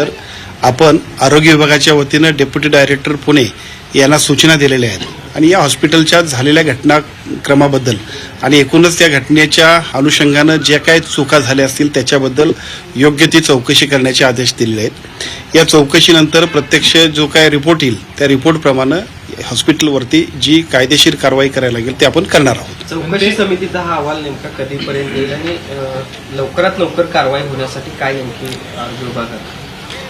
तर आपण आरोग्य विभागाच्या वतीनं डेप्युटी डायरेक्टर पुणे यांना सूचना दिलेल्या आहेत. आणि या हॉस्पिटलच्या झालेल्या घटनाक्रमाबद्दल आणि एकूणच त्या घटनेच्या अनुषंगानं ज्या काही चुका झाल्या असतील त्याच्याबद्दल योग्य ती चौकशी करण्याचे आदेश दिलेले आहेत. या चौकशीनंतर प्रत्यक्ष जो काय रिपोर्ट येईल त्या रिपोर्टप्रमाणे हॉस्पिटलवरती जी कायदेशीर कारवाई करायला लागेल ते आपण करणार आहोत. चौकशी समितीचा हा अहवाल नेमका कधीपर्यंत येईल आणि लवकरात लवकर कारवाई होण्यासाठी काय नेमकी विभागात?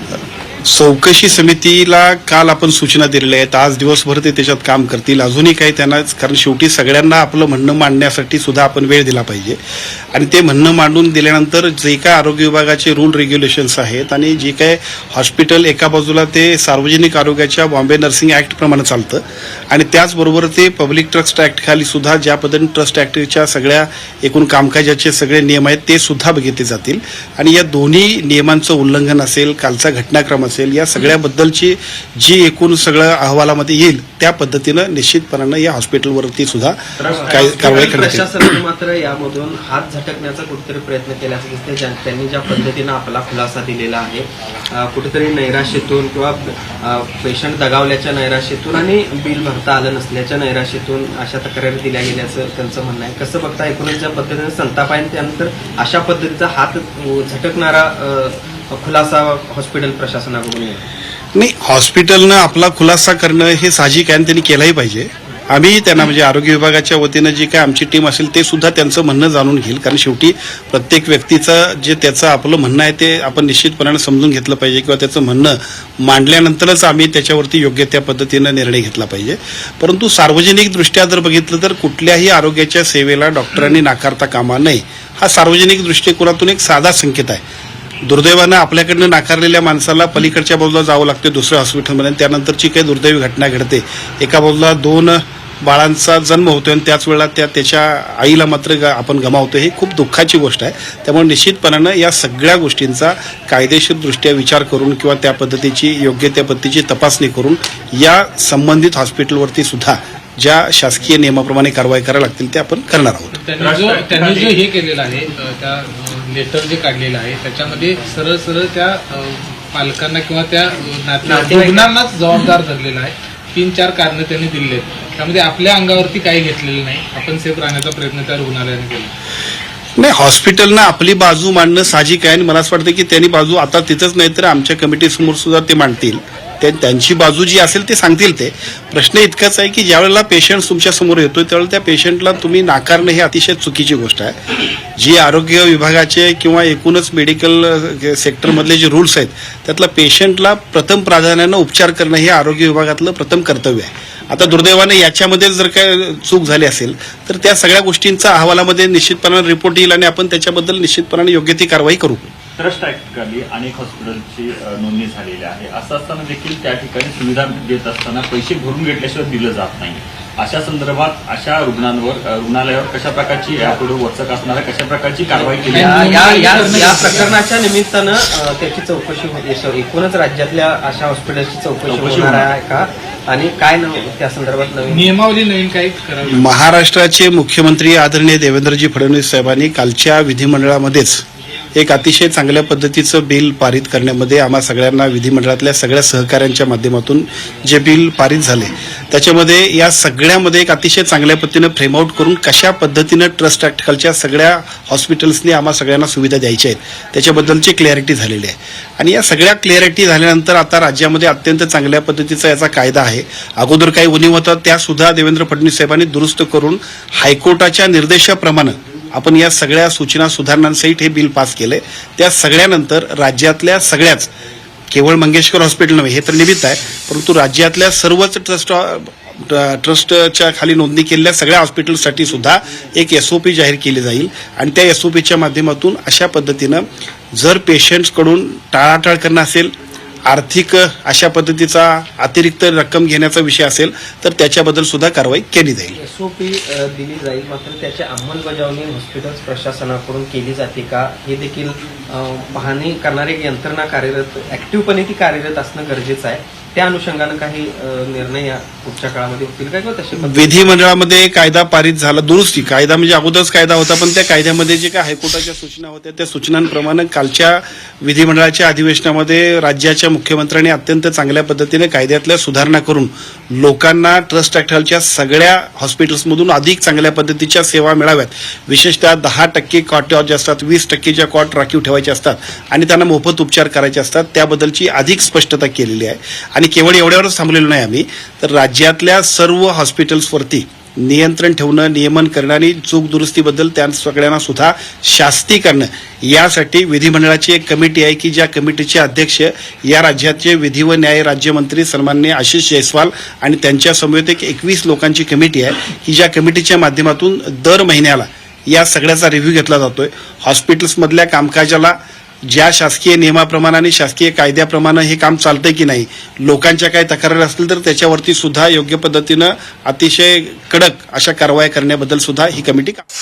Uh, चौकशी समितीला काल आपण सूचना दिलेल्या आहेत. आज दिवसभर ते त्याच्यात काम करतील. अजूनही काही त्यांना कारण शेवटी सगळ्यांना आपलं म्हणणं मांडण्यासाठी सुद्धा आपण वेळ दिला पाहिजे. आणि ते म्हणणं मांडून दिल्यानंतर जे काय आरोग्य विभागाचे रूल रेग्युलेशन्स आहेत आणि जे काय हॉस्पिटल एका बाजूला ते सार्वजनिक आरोग्याच्या बॉम्बे नर्सिंग ॲक्टप्रमाणे चालतं. आणि त्याचबरोबर ते पब्लिक ट्रस्ट ऍक्ट खाली सुद्धा ज्या पद्धतीने ट्रस्ट ॲक्टच्या सगळ्या एकूण कामकाजाचे सगळे नियम आहेत ते सुद्धा बघितले जातील. आणि या दोन्ही नियमांचं उल्लंघन असेल कालचा घटनाक्रम असेल या सगळ्याबद्दलची जी एकूण सगळं अहवालामध्ये येईल त्या पद्धतीनं निश्चितपणानं या हॉस्पिटलवरती सुद्धा काय कारवाई करण्यात प्रशासनाने मात्र यामधून हात झटकण्याचा कुठेतरी प्रयत्न केला असं ज्या- त्यांनी ज्या पद्धतीनं आपला खुलासा दिलेला आहे अ, कुठेतरी नैराश्यतून किंवा पेशंट दगावल्याच्या नैराश्यतून आणि बिल भरता आलं नसल्याच्या नैराश्यतून अशा तक्रारी दिल्या गेल्याचं त्यांचं म्हणणं आहे. कसं बघता एकूणच ज्या पद्धतीने संताप आहे आणि त्यानंतर अशा पद्धतीचा हात झटकणारा अ, खुलासा हॉस्पिटल प्रशासनाकडून नाही हॉस्पिटलनं आपला खुलासा करणं हे साहजिक आहे आणि त्यांनी केलाही पाहिजे. आम्ही त्यांना म्हणजे आरोग्य विभागाच्या वतीनं जी काय आमची टीम असेल ते सुद्धा त्यांचं म्हणणं जाणून घेईल. कारण शेवटी प्रत्येक व्यक्तीचं जे त्याचं आपलं म्हणणं आहे ते आपण निश्चितपणाने समजून घेतलं पाहिजे किंवा त्याचं म्हणणं मांडल्यानंतरच आम्ही त्याच्यावरती योग्य त्या पद्धतीनं निर्णय घेतला पाहिजे. परंतु सार्वजनिकदृष्ट्या जर बघितलं तर कुठल्याही आरोग्याच्या सेवेला डॉक्टरांनी नाकारता कामा नये. हा सार्वजनिक दृष्टिकोनातून एक साधा संकेत आहे. दुर्दैवानं आपल्याकडनं नाकारलेल्या माणसाला पलीकडच्या बाजूला जावं लागते दुसऱ्या हॉस्पिटलमध्ये आणि त्यानंतरची काही दुर्दैवी घटना घडते. एका बाजूला दोन बाळांचा जन्म होतोय आणि त्याच वेळेला त्या त्याच्या आईला मात्र ग- आपण गमावतो हे खूप दुःखाची गोष्ट आहे. त्यामुळे निश्चितपणानं या सगळ्या गोष्टींचा कायदेशीरदृष्ट्या विचार करून किंवा त्या पद्धतीची योग्य त्या पद्धतीची तपासणी करून या संबंधित हॉस्पिटलवरती सुद्धा ज्या शासकीय नियमाप्रमाणे कारवाई करायला लागतील ते आपण करणार आहोत. त्यांनी जो त्यांनी जो हे केलेलं आहे अ, त्या लेटर जे काढलेलं आहे त्याच्यामध्ये सरळ सरळ त्या अ, पालकांना किंवा त्या अ, नाते- नातेवाईक- रुग्णांनाच जबाबदार धरलेलं आहे. तीन चार कारणं त्यांनी दिलेली आहेत. त्यामध्ये आपल्या अंगावरती काही घेतलेलं नाही. आपण सेफ राहण्याचा प्रयत्न त्या रुग्णालयाने केला. नाही हॉस्पिटलनं आपली बाजू मांडणं साहजिक आहे आणि मला असं वाटतं की त्यांनी बाजू आता तिथंच नाही तर आमच्या कमिटीसमोर सुद्धा ते मांडतील. ते त्यांची बाजू जी असेल ते सांगतील ते. प्रश्न इतकाच आहे की ज्यावेळेला पेशंट तुमच्यासमोर येतोय त्यावेळेला त्या पेशंटला तुम्ही नाकारणं ही अतिशय चुकीची गोष्ट आहे. जी आरोग्य विभागाचे किंवा एकूणच मेडिकल सेक्टरमधले जे रूल्स आहेत त्यातला पेशंटला प्रथम प्राधान्यानं उपचार करणं हे आरोग्य विभागातलं प्रथम कर्तव्य आहे. आता दुर्दैवाने याच्यामध्ये जर काय चूक झाली असेल तर त्या सगळ्या गोष्टींचा अहवालामध्ये निश्चितपणाने रिपोर्ट येईल आणि आपण त्याच्याबद्दल निश्चितपणाने योग्य ती कारवाई करू. ट्रस्ट ऍक्ट खाली अनेक हॉस्पिटलची नोंदणी झालेली आहे. असं असताना देखील त्या ठिकाणी सुविधा देत असताना पैसे भरून घेतल्याशिवाय दिलं जात नाही. अशा संदर्भात अशा रुग्णांवर रुग्णालयावर कशा प्रकारची यापुढे वचक असणार आहे, कशा प्रकारची कारवाई केली या प्रकरणाच्या निमित्तानं त्याची चौकशी होते सर एकूणच राज्यातल्या अशा हॉस्पिटलची चौकशी होणार. आहे का? आणि काय नव त्या संदर्भात नवीन नियमावली नवीन काही करावी महाराष्ट्राचे मुख्यमंत्री आदरणीय देवेंद्रजी फडणवीस साहेबांनी कालच्या विधिमंडळामध्येच एक अतिशय चांगल्या पद्धतीचं बिल पारित करण्यामध्ये आम्हा सगळ्यांना विधिमंडळातल्या सगळ्या सहकाऱ्यांच्या माध्यमातून जे बिल पारित झाले त्याच्यामध्ये या सगळ्यामध्ये एक अतिशय चांगल्या पद्धतीनं फ्रेमआउट करून कशा पद्धतीनं ट्रस्ट ऍक्ट सगळ्या हॉस्पिटल्सनी आम्हा सगळ्यांना सुविधा द्यायच्या आहेत त्याच्याबद्दलची क्लॅरिटी झालेली आहे. आणि या सगळ्या क्लॅरिटी झाल्यानंतर आता राज्यामध्ये अत्यंत चांगल्या पद्धतीचा याचा कायदा आहे. अगोदर काही उणीव होतात त्यासुद्धा देवेंद्र फडणवीस साहेबांनी दुरुस्त करून हायकोर्टाच्या निर्देशाप्रमाणे आपण या सगळ्या सूचना सुधारणांसहित हे बिल पास केलंय त्या सगळ्यानंतर राज्यातल्या सगळ्याच केवळ मंगेशकर हॉस्पिटल नव्हे हे तर निमित्त आहे परंतु राज्यातल्या सर्वच ट्रस्ट ट्रस्टच्या खाली नोंदणी केलेल्या सगळ्या हॉस्पिटलसाठी सुद्धा एक एसओपी जाहीर केली जाईल. आणि त्या एसओपीच्या माध्यमातून अशा पद्धतीनं जर पेशंट्सकडून टाळाटाळ करणं असेल आर्थिक अशा पद्धतीचा अतिरिक्त रक्कम घेण्याचा विषय असेल तर त्याच्याबद्दल सुद्धा कारवाई केली जाईल. एसओपी दिली जाईल. मात्र त्याची अंमलबजावणी हॉस्पिटल प्रशासनाकडून केली जाते का? हे देखील पाहणी करणारी यंत्रणा कार्यरत ऍक्टिव्हपणे ती कार्यरत असणं गरजेचं आहे. त्या अनुषंगानं काही निर्णय पुढच्या काळामध्ये होतील काय किंवा विधिमंडळामध्ये कायदा पारित झाला दुरुस्ती कायदा म्हणजे अगोदरच कायदा होता पण त्या कायद्यामध्ये जे काय हायकोर्टाच्या सूचना होत्या त्या सूचनांप्रमाणे कालच्या विधिमंडळाच्या अधिवेशनामध्ये राज्याच्या मुख्यमंत्र्यांनी अत्यंत चांगल्या पद्धतीने कायद्यातल्या सुधारणा करून लोकांना ट्रस्ट ऍक्टच्या सगळ्या हॉस्पिटल्समधून अधिक चांगल्या पद्धतीच्या सेवा मिळाव्यात. विशेषतः दहा टक्के कॉट जे असतात वीस टक्केच्या कॉट राखीव ठेवायचे असतात आणि त्यांना मोफत उपचार करायचे असतात त्याबद्दलची अधिक स्पष्टता केलेली आहे. आणि केवळ एवढ्यावरच थांबलेलो नाही आम्ही. तर राज्यातल्या सर्व हॉस्पिटल्सवरती नियंत्रण ठेवणं नियमन करणं आणि चूक दुरुस्तीबद्दल त्या सगळ्यांना सुद्धा शास्ती करणं यासाठी विधिमंडळाची एक कमिटी आहे की ज्या कमिटीचे अध्यक्ष या राज्याचे विधी व न्याय राज्यमंत्री सन्मान्य आशिष जयस्वाल आणि त्यांच्यासमवेत एक एकवीस लोकांची कमिटी आहे की ज्या कमिटीच्या माध्यमातून दर महिन्याला या सगळ्याचा रिव्ह्यू घेतला जातोय. हॉस्पिटल्समधल्या कामकाजाला ज्या शासकीय नियमाप्रमाणे आणि शासकीय कायद्याप्रमाणे हे काम चालतंय की नाही लोकांच्या काही तक्रारी असतील तर त्याच्यावरती सुद्धा योग्य पद्धतीनं अतिशय कडक अशा कारवाया करण्याबद्दल सुद्धा ही कमिटी काम